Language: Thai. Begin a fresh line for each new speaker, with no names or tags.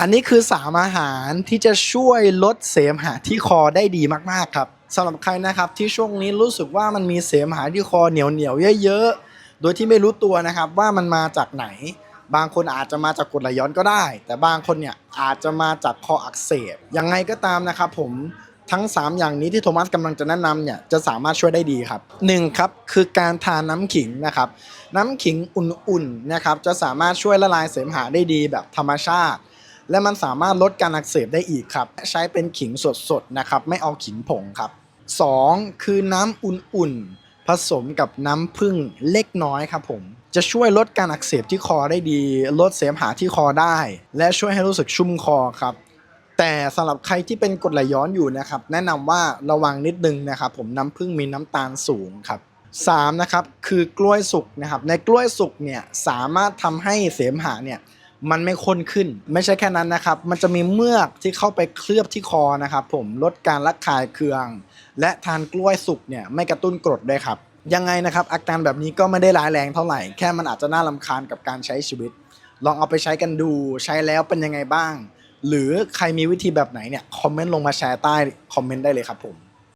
อันนี้คือสามอาหารที่จะช่วยลดเสมหะที่คอได้ดีมากๆครับสำหรับใครนะครับที่ช่วงนี้รู้สึกว่ามันมีเสมหะที่คอเหนียวเหนียวเยอะๆ โดยที่ไม่รู้ตัวนะครับว่ามันมาจากไหน บางคนอาจจะมาจากกรดไหลย้อนก็ได้ แต่บางคนเนี่ยอาจจะมาจากคออักเสบยังไงก็ตามนะครับผมทั้ง 3 อย่างนี้ที่โทมัสกำลังจะแนะนำเนี่ยจะสามารถช่วยได้ดีครับหนึ่งครับคือการทานน้ำขิงนะครับน้ำขิงอุ่นๆนะครับจะสามารถช่วยละลายเสมหะได้ดีแบบธรรมชาติ และมันสามารถลดการอักเสบได้อีกครับ ใช้เป็นขิงสดๆนะครับ ไม่เอาขิงผงครับ 2. คือน้ำอุ่นๆ ผสมกับน้ำผึ้งเล็กน้อยครับผม จะช่วยลดการอักเสบที่คอได้ดี ลดเสมหะที่คอได้ และช่วยให้รู้สึกชุ่มคอครับแต่สำหรับใครที่เป็นกรดไหลย้อนอยู่นะครับ แนะนำว่าระวังนิดนึงนะครับ ผมน้ำผึ้งมีน้ำตาลสูงครับ 3. นะครับคือกล้วยสุกนะครับ ในกล้วยสุกเนี่ยสามารถทำให้เสมหะเนี่ย มันไม่ข้นขึ้น ไม่ใช่แค่นั้นนะครับ มันจะมีเมือกที่เข้าไปเคลือบที่คอนะครับ ผมลดการระคายเคือง และทานกล้วยสุกเนี่ยไม่กระตุ้นกรดด้วยครับยังไงนะครับอาการแบบนี้ก็ไม่ได้ร้ายแรงเท่าไหร่ แค่มันอาจจะน่าลำคาญกับการใช้ชีวิต ลองเอาไปใช้กันดูใช้แล้วเป็นยังไงบ้าง หรือใครมีวิธีแบบไหนเนี่ยคอมเมนต์ลงมาแชร์ใต้คอมเมนต์ได้เลยครับผม